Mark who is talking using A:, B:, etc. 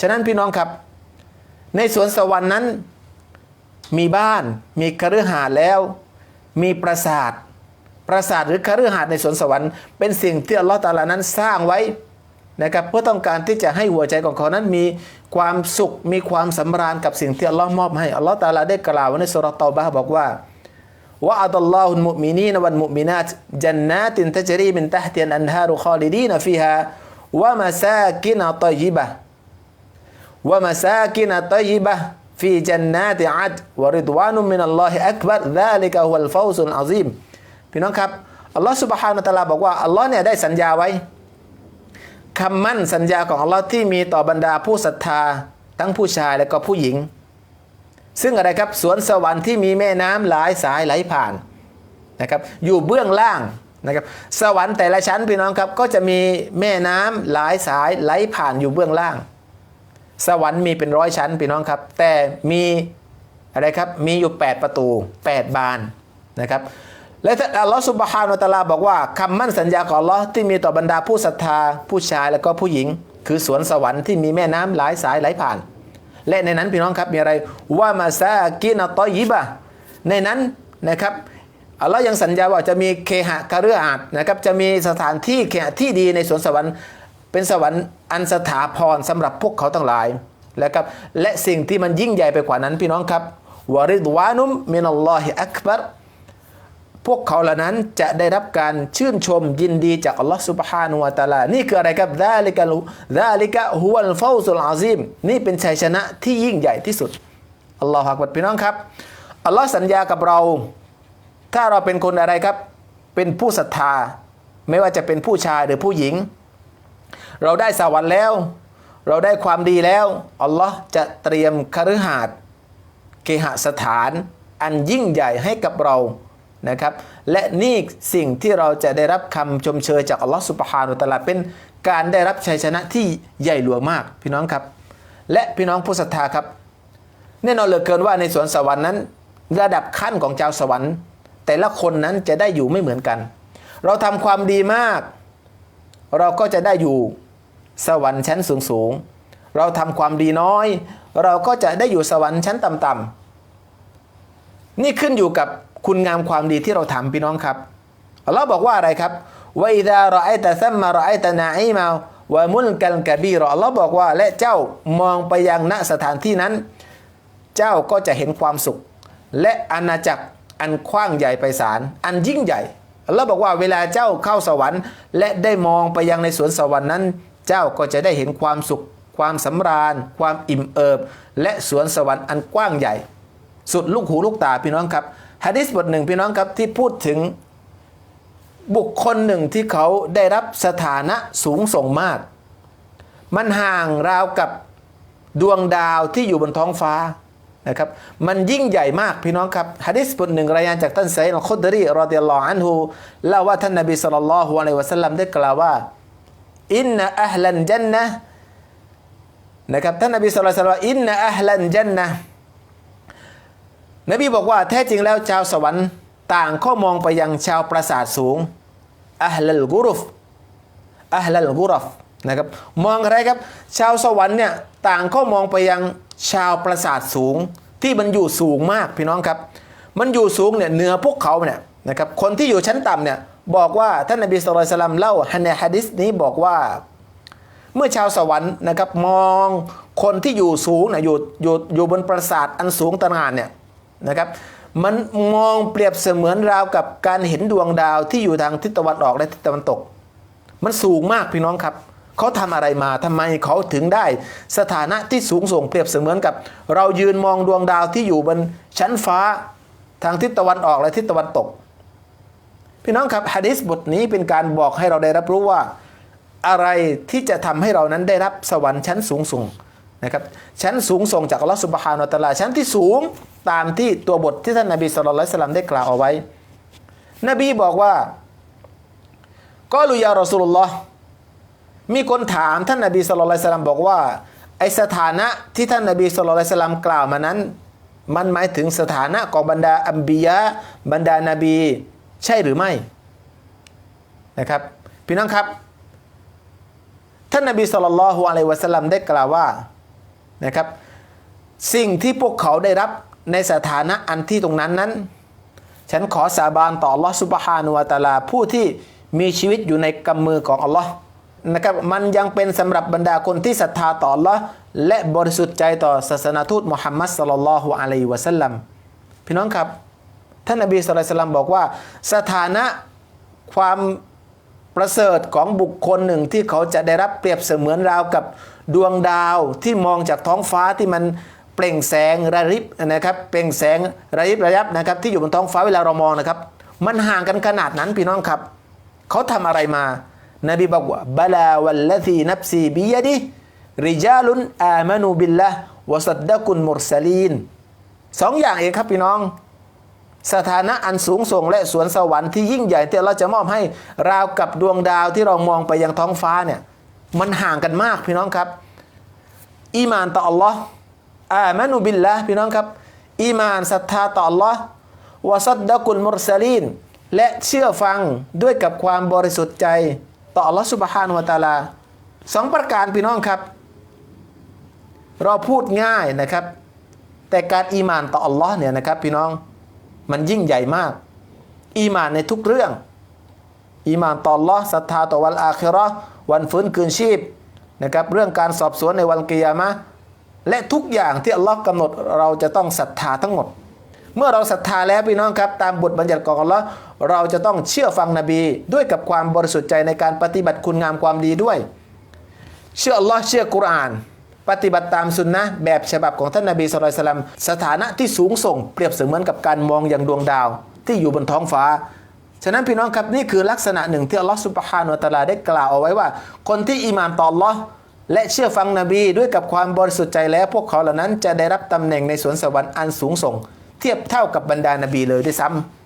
A: ฉะนั้นพี่น้องครับ ในสวนสวรรค์นั้น มีบ้านมีคฤหาสน์แล้ว มีปราสาท ปราสาทหรือคฤหาสน์ในสวนสวรรค์เป็นสิ่งที่อัลลอฮฺตาลานั้นสร้างไว้นะครับเพื่อต้องการที่จะให้หัวใจของเขานั้นมีความสุขมีความสำราญกับสิ่งที่อัลลอฮ์มอบให้อัลลอฮฺตาลาได้กล่าวไว้ในสุรารุคอลิดีนฟิฮาวะห์เต ว่ามาซากินตยิบะฟีจันนาติอัดวริดวานุมินัลลอฮิอักบัรดาลิกะฮุลฟาวซุลอาซิมพี่น้องครับอัลลอฮ์สุบฮานะตะลาบอกว่าอัลลอฮ์เนี่ยได้สัญญาไว้คำมั่นสัญญาของอัลลอฮ์ที่มีต่อบรรดาผู้ศรัทธาทั้งผู้ชายและก็ผู้หญิง ซึ่งอะไรครับสวนสวรรค์ที่มีแม่น้ำหลายสายไหลผ่านนะครับอยู่เบื้องล่างนะครับสวรรค์แต่ละชั้นพี่น้องครับก็จะมีแม่น้ำหลายสายไหลผ่านอยู่เบื้องล่าง สวรรค์มีเป็นร้อยชั้นพี่น้องครับ แต่มีอะไรครับมีอยู่ 8 ประตู 8 บานนะครับและอัลลอฮฺสุบฮานุตะลาบอกว่าคำมั่นสัญญาของอัลลอฮ์ที่มีต่อบรรดาผู้ศรัทธาผู้ชายและก็ผู้หญิง คือสวนสวรรค์ที่มีแม่น้ำหลายสายไหลผ่าน และในนั้นพี่น้องครับมีอะไรว่ามาซากินตอยิบะในนั้นนะครับอัลลอฮ์ยังสัญญาว่าจะมีเคหะคาเรืออาดนะครับจะมีสถานที่เคหะที่ดีในสวนสวรรค์ เป็นสวรรค์อันสถาพรสำหรับพวกเขาทั้งหลายนะครับและสิ่งที่มันยิ่งใหญ่ไปกว่านั้นพี่น้องครับวาริดวานุมมินัลลอฮิอักบัรพวกเขาเหล่านั้นจะได้รับการชื่นชมยินดีจากอัลลอฮฺสุบฮานุวาตาลา นี่คืออะไรครับดาลิกะลูดาลิกะฮุลฟาวซุลอาซิม นี่เป็นชัยชนะที่ยิ่งใหญ่ที่สุด อัลลอฮฺหักบัดพี่น้องครับ อัลลอฮฺสัญญากับเรา ถ้าเราเป็นคนอะไรครับ เป็นผู้ศรัทธา ไม่ว่าจะเป็นผู้ชายหรือผู้หญิง เราได้สวรรค์แล้ว เราได้ความดีแล้วอัลลอฮ์จะเตรียมคฤหาสน์เคหสถาน อันยิ่งใหญ่ให้กับเรานะครับ และนี่สิ่งที่เราจะได้รับคำชมเชยจากอัลลอฮ์สุบฮานุตะลาเป็นการได้รับชัยชนะที่ใหญ่หลวงมากพี่น้องครับ และพี่น้องผู้ศรัทธาครับ แน่นอนเหลือเกินว่าในสวนสวรรค์นั้น ระดับขั้นของชาวสวรรค์ แต่ละคนนั้นจะได้อยู่ไม่เหมือนกัน เราทำความดีมาก เราก็จะได้อยู่ สวรรค์ชั้นสูงสูงเราทำความดีน้อย เราก็จะได้อยู่สวรรค์ชั้นต่ำๆนี่ขึ้นอยู่กับคุณงามความดีที่เราทำพี่น้องครับอัลลอฮ์บอกว่าอะไรครับว่าอิดารอไอตะซัมมารอไอตะนาอิมาวะมุลกันกะบีรออัลลอฮ์บอกว่าและเจ้ามองไปยังณสถานที่นั้น เจ้าก็จะเห็นความสุข และอาณาจักรอันกว้างใหญ่ไพศาลอันยิ่งใหญ่อัลลอฮ์บอกว่าเวลาเจ้าเข้าสวรรค์ และได้มองไปยังในสวนสวรรค์นั้น เจ้าก็จะได้เห็นความสุข ความสำราญ ความอิ่มเอิบ และสวนสวรรค์อันกว้างใหญ่ สุดลูกหูลูกตาพี่น้องครับฮะดิษบทหนึ่งพี่น้องครับที่พูดถึงบุคคลหนึ่งที่เขาได้รับสถานะสูงส่งมาก มันห่างราวกับดวงดาวที่อยู่บนท้องฟ้านะครับมันยิ่งใหญ่มากพี่น้องครับฮะดิษบทหนึ่งรายงานจากท่านไซน์อัลคุดรีรอดิยัลลอฮุอันฮูเล่าว่าท่านนบีศ็อลลัลลอฮุอะลัยฮิวะสัลลัมได้กล่าวว่า อินนะอัลลันจันนะนะครับท่านนบีศ็อลลัลลอฮุลัยฮิวะสัลลัมว่านอินนะอัลลันจันนะนบีบอกว่าแท้จริงแล้วชาวสวรรค์ต่างข้อมองไปยังชาวปราสาทสูงอัลลัลกุรุฟอัลลัลกุรฟนะครับมองอะไรครับ ชาวสวรรค์เนี่ยต่างข้อมองไปยังชาวปราสาทสูงที่มันอยู่สูงมากพี่น้องครับ มันอยู่สูงเนี่ยเหนือพวกเขาเนี่ยนะครับคนที่อยู่ชั้นต่ำเนี่ย บอกว่าท่านนบีสุลต่านเล่าในฮะดิษนี้บอกว่า เมื่อชาวสวรรค์นะครับมองคนที่อยู่สูงเนี่ยอยู่อยู่อยู่บนปราสาทอันสูงตระหง่านเนี่ยนะครับมันมองเปรียบเสมือนราวกับการเห็นดวงดาวที่อยู่ทางทิศตะวันออกและทิศตะวันตก มันสูงมากพี่น้องครับเขาทำอะไรมาทำไมเขาถึงได้ สถานะที่สูงส่งเปรียบเสมือนกับ เรายืนมองดวงดาวที่อยู่บนชั้นฟ้าทางทิศตะวันออกและทิศตะวันตก พี่น้องครับฮะดิษบทนี้เป็นการบอกให้เราได้รับรู้ว่า อะไรที่จะทำให้เรานั้นได้รับสวรรค์ชั้นสูงส่งนะครับชั้นสูงส่งจากอัลลอฮฺสุบฮานาตะลาชั้นที่สูงตามที่ตัวบทที่ท่านนบีสุลต่านสลัมได้กล่าวเอาไว้ นบีบอกว่าก็ลุยารอสุลลอฮ์มีคนถามท่านนบีสุลต่านสลัมบอกว่าไอสถานะที่ท่านนบีสุลต่านสลัมกล่าวมานั้น มันหมายถึงสถานะของบรรดาอัมบียะบรรดานาบี ใช่หรือไม่นะครับพี่น้องครับ ท่านนบีสุลต่านละฮ์อะลัยวะสัลลัมได้กล่าวว่านะครับ สิ่งที่พวกเขาได้รับในสถานะอันที่ตรงนั้นนั้น ฉันขอสาบานต่อ Allah Subhanahu wa Taala ผู้ที่มีชีวิตอยู่ในกำมือของ Allah นะครับมันยังเป็นสำหรับบรรดาคนที่ศรัทธาต่อ Allah และบริสุทธิ์ใจต่อศาสนาทูตมุฮัมมัดสลลัลลอฮุอะลัยวะสัลลัมพี่น้องครับ ท่านนบีสุลต่านบอกว่า สถานะความประเสริฐของบุคคลหนึ่งที่เขาจะได้รับเปรียบเสมือนราวกับดวงดาวที่มองจากท้องฟ้าที่มันเปล่งแสงระริบนะครับ เปล่งแสงระยิบระยับนะครับ ที่อยู่บนท้องฟ้าเวลาเรามองนะครับ มันห่างกันขนาดนั้นพี่น้องครับเขาทำอะไรมา นบีบอกว่าบลาวัลลทีนับซีบียดิริจาลุนอามานูบิลละวสัดดะกุนมุรสลีนสองอย่างเองครับพี่น้อง สถานะอันสูงส่งและสวนสวรรค์ที่ยิ่งใหญ่ที่เราจะมอบให้ราวกับดวงดาวที่เรามองไปยังท้องฟ้าเนี่ยมันห่างกันมากพี่น้องครับ อีมานต่อ Allah อามานุบิลละพี่น้องครับ อีมานศรัทธาต่อ Allah วะซัดดะกุลมุรสลีนและเชื่อฟังด้วยกับความบริสุทธิ์ใจต่อ Allah สุบฮานุวะตาลาสองประการพี่น้องครับ เราพูดง่ายนะครับ แต่การอีมานต่อ Allah เนี่ยนะครับพี่น้อง มันยิ่งใหญ่มาก อีมานในทุกเรื่อง อีมานต่อ Allah ศรัทธาต่อวันอาคิราวันฟื้นคืนชีพนะครับเรื่องการสอบสวนในวันกิยามะและทุกอย่างที่อัลลอฮ์กำหนดเราจะต้องศรัทธาทั้งหมด เมื่อเราศรัทธาแล้วพี่น้องครับตามบทบัญญัติของอัลลอฮ์เราจะต้องเชื่อฟังนบีด้วยกับความบริสุทธิ์ใจในการปฏิบัติคุณงามความดีด้วย เชื่ออัลลอฮ์เชื่อกุรอาน ปฏิบัติตามสุนนะแบบฉบับของท่านนบีสุลต่านสถานะที่สูงส่งเปรียบเสมือนกับการมองอย่างดวงดาว ที่อยู่บนท้องฟ้า ฉะนั้นพี่น้องครับนี่คือลักษณะหนึ่งที่อัลลอฮ์สุบฮานุตะลาได้กล่าวเอาไว้ว่า คนที่อีมานต่ออัลลอฮ์และเชื่อฟังนบีด้วยกับความบริสุทธิ์ใจแล้ว พวกเขาเหล่านั้นจะได้รับตำแหน่งในสวนสวรรค์อันสูงส่ง เทียบเท่ากับบรรดานบีเลยด้วยซ้ำ